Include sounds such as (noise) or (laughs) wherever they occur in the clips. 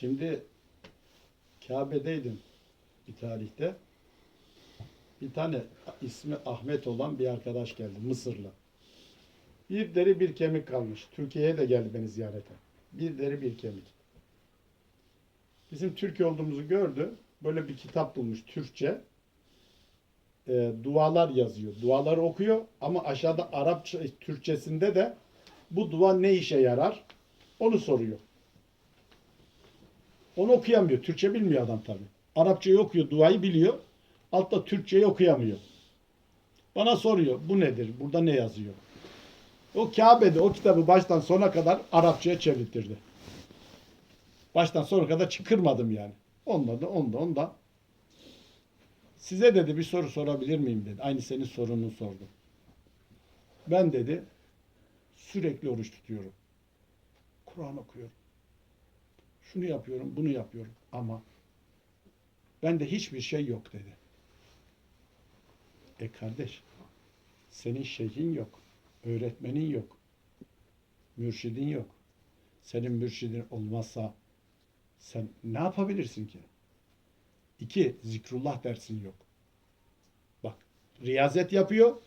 Şimdi Kabe'deydim bir tarihte. Bir tane ismi Ahmet olan bir arkadaş geldi Mısırlı. Bir deri bir kemik kalmış. Türkiye'ye de geldi beni ziyarete. Bir deri bir kemik. Bizim Türkiye olduğumuzu gördü. Böyle bir kitap bulmuş Türkçe. Ee, dualar yazıyor. Duaları okuyor ama aşağıda Arapça, Türkçesinde de bu dua ne işe yarar? Onu soruyor. Onu okuyamıyor. Türkçe bilmiyor adam tabi. Arapçayı okuyor, duayı biliyor. Altta Türkçeyi okuyamıyor. Bana soruyor, bu nedir? Burada ne yazıyor? O Kabe'de o kitabı baştan sona kadar Arapçaya çevirtirdi. Baştan sona kadar çıkırmadım yani. Onda da onda onda. Size dedi bir soru sorabilir miyim dedi. Aynı senin sorununu sordu. Ben dedi sürekli oruç tutuyorum. Kur'an okuyorum. Şunu yapıyorum, bunu yapıyorum ama bende hiçbir şey yok dedi. E kardeş, senin şeyhin yok, öğretmenin yok, mürşidin yok. Senin mürşidin olmazsa sen ne yapabilirsin ki? İki, zikrullah dersin yok. Bak, riyazet yapıyor,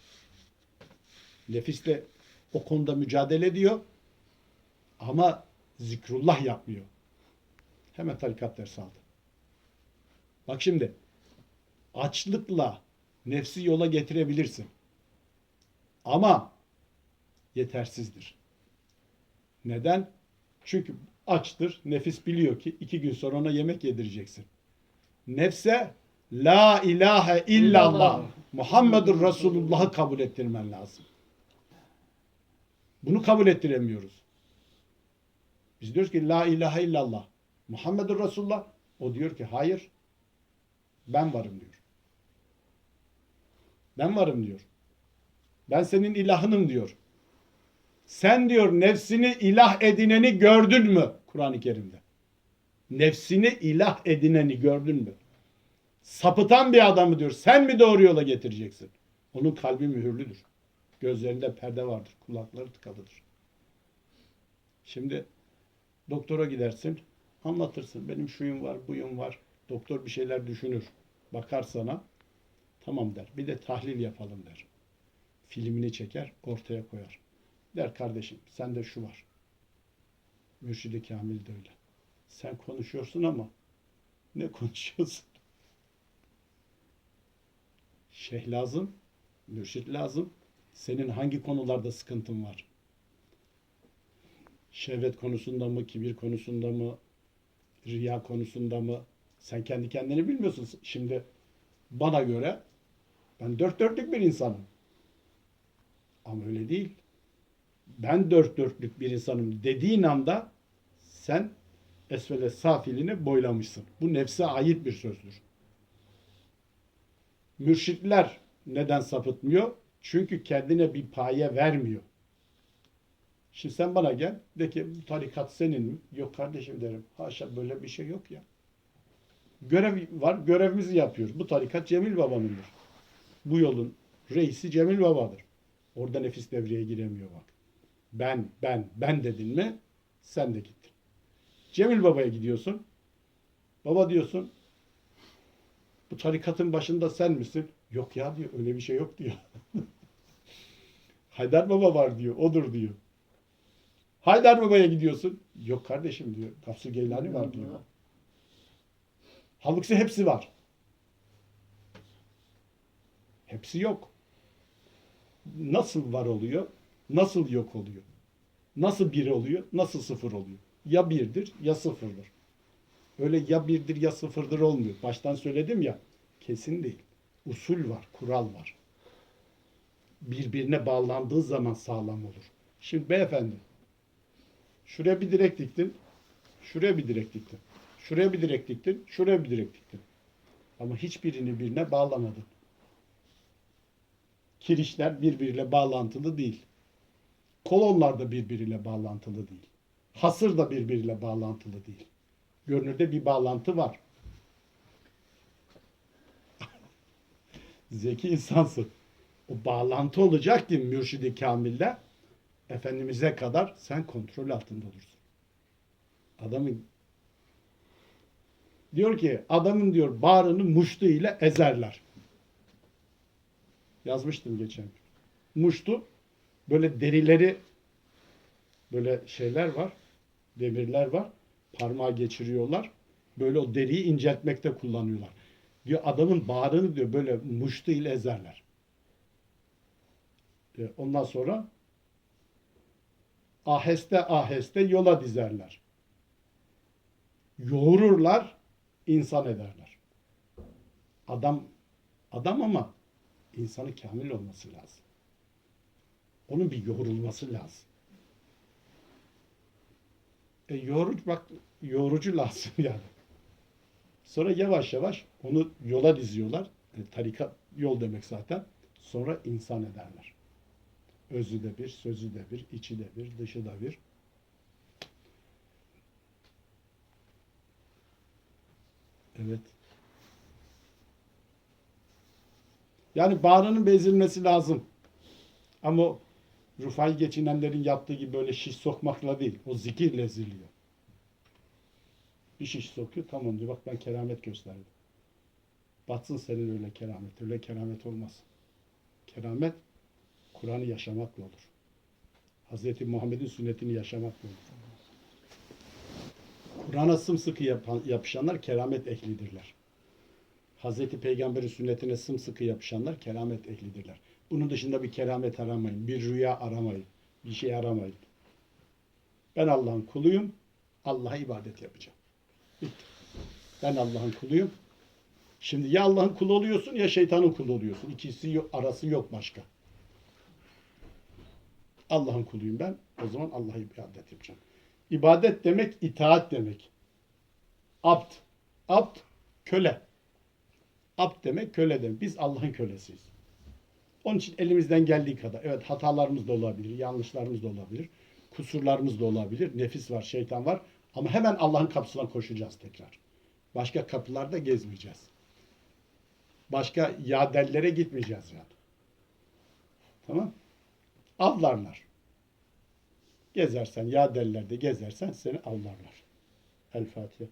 nefisle o konuda mücadele ediyor ama zikrullah yapmıyor. Hemen tarikat dersi aldı. Bak şimdi açlıkla nefsi yola getirebilirsin. Ama yetersizdir. Neden? Çünkü açtır. Nefis biliyor ki iki gün sonra ona yemek yedireceksin. Nefse La ilahe illallah Muhammedur Resulullah'ı kabul ettirmen lazım. Bunu kabul ettiremiyoruz. Biz diyoruz ki La ilahe illallah Muhammedur Resulullah. O diyor ki hayır ben varım diyor. Ben varım diyor. Ben senin ilahınım diyor. Sen diyor nefsini ilah edineni gördün mü? Kur'an-ı Kerim'de. Nefsini ilah edineni gördün mü? Sapıtan bir adamı diyor. Sen mi doğru yola getireceksin? Onun kalbi mühürlüdür. Gözlerinde perde vardır. Kulakları tıkalıdır. Şimdi doktora gidersin. Anlatırsın. Benim şuyum var, buyum var. Doktor bir şeyler düşünür. Bakar sana. Tamam der. Bir de tahlil yapalım der. Filmini çeker, ortaya koyar. Der kardeşim sende şu var. Mürşidi Kamil de öyle. Sen konuşuyorsun ama ne konuşuyorsun? Şeyh lazım, mürşit lazım. Senin hangi konularda sıkıntın var? Şehvet konusunda mı, kibir konusunda mı, riya konusunda mı? Sen kendi kendini bilmiyorsun. Şimdi bana göre ben dört dörtlük bir insanım. Ama öyle değil. Ben dört dörtlük bir insanım dediğin anda sen esvele safilini boylamışsın. Bu nefse ait bir sözdür. Mürşitler neden sapıtmıyor? Çünkü kendine bir paye vermiyor. Şimdi sen bana gel de ki bu tarikat senin mi? Yok kardeşim derim. Haşa böyle bir şey yok ya. Görev var, görevimizi yapıyoruz. Bu tarikat Cemil Baba'nındır. Bu yolun reisi Cemil Baba'dır. Orada nefis devreye giremiyor bak. Ben, ben, ben dedin mi sen de gittin. Cemil Baba'ya gidiyorsun. Baba diyorsun bu tarikatın başında sen misin? Yok ya diyor öyle bir şey yok diyor. (laughs) Haydar Baba var diyor. Odur diyor. Haydar Baba'ya gidiyorsun. Yok kardeşim diyor. Gafsu Geylani var diyor. Halbuki hepsi var. Hepsi yok. Nasıl var oluyor? Nasıl yok oluyor? Nasıl bir oluyor? Nasıl sıfır oluyor? Ya birdir ya sıfırdır. Öyle ya birdir ya sıfırdır olmuyor. Baştan söyledim ya kesin değil. Usul var, kural var. Birbirine bağlandığı zaman sağlam olur. Şimdi beyefendi şuraya bir direk diktin. Şuraya bir direk diktin. Şuraya bir direk diktin. Şuraya bir direk diktin. Ama hiçbirini birine bağlamadın. Kirişler birbiriyle bağlantılı değil. Kolonlar da birbiriyle bağlantılı değil. Hasır da birbiriyle bağlantılı değil. Görünürde bir bağlantı var. (laughs) Zeki insansın. O bağlantı olacak ki mürşidi kamilde Efendimiz'e kadar sen kontrol altında olursun. Adamın Diyor ki adamın diyor bağrını muştu ile ezerler. Yazmıştım geçen gün. Muştu böyle derileri böyle şeyler var. Demirler var. Parmağı geçiriyorlar. Böyle o deriyi inceltmekte kullanıyorlar. Diyor adamın bağrını diyor böyle muştu ile ezerler. E, Ondan sonra aheste aheste yola dizerler. Yoğururlar, insan ederler. Adam adam ama insanı kamil olması lazım. Onun bir yoğrulması lazım. E yoğurucu bak yoğurucu (laughs) lazım yani. Sonra yavaş yavaş onu yola diziyorlar. E, tarikat yol demek zaten. Sonra insan ederler. Özü de bir, sözü de bir, içi de bir, dışı da bir. Evet. Yani bağrının bezilmesi lazım. Ama o Rufai geçinenlerin yaptığı gibi böyle şiş sokmakla değil. O zikirle ziliyor. Bir şiş sokuyor tamam diyor bak ben keramet gösterdim. Batsın senin öyle keramet. Öyle keramet olmaz. Keramet Kur'an'ı yaşamakla olur. Hz. Muhammed'in sünnetini yaşamakla olur. Kur'an'a sımsıkı yapan, yapışanlar keramet ehlidirler. Hz. Peygamber'in sünnetine sımsıkı yapışanlar keramet ehlidirler. Bunun dışında bir keramet aramayın. Bir rüya aramayın. Bir şey aramayın. Ben Allah'ın kuluyum. Allah'a ibadet yapacağım. Bitti. Ben Allah'ın kuluyum. Şimdi ya Allah'ın kulu oluyorsun ya şeytanın kulu oluyorsun. İkisi yok, arası yok başka. Allah'ın kuluyum ben. O zaman Allah'a ibadet yapacağım. İbadet demek itaat demek. Abd. Abd köle. Abd demek köle demek. Biz Allah'ın kölesiyiz. Onun için elimizden geldiği kadar. Evet hatalarımız da olabilir, yanlışlarımız da olabilir. Kusurlarımız da olabilir. Nefis var, şeytan var. Ama hemen Allah'ın kapısına koşacağız tekrar. Başka kapılarda gezmeyeceğiz. Başka yadellere gitmeyeceğiz yani. Tamam? Avlarlar. Gezersen, yadellerde gezersen seni avlarlar. El Fatiha.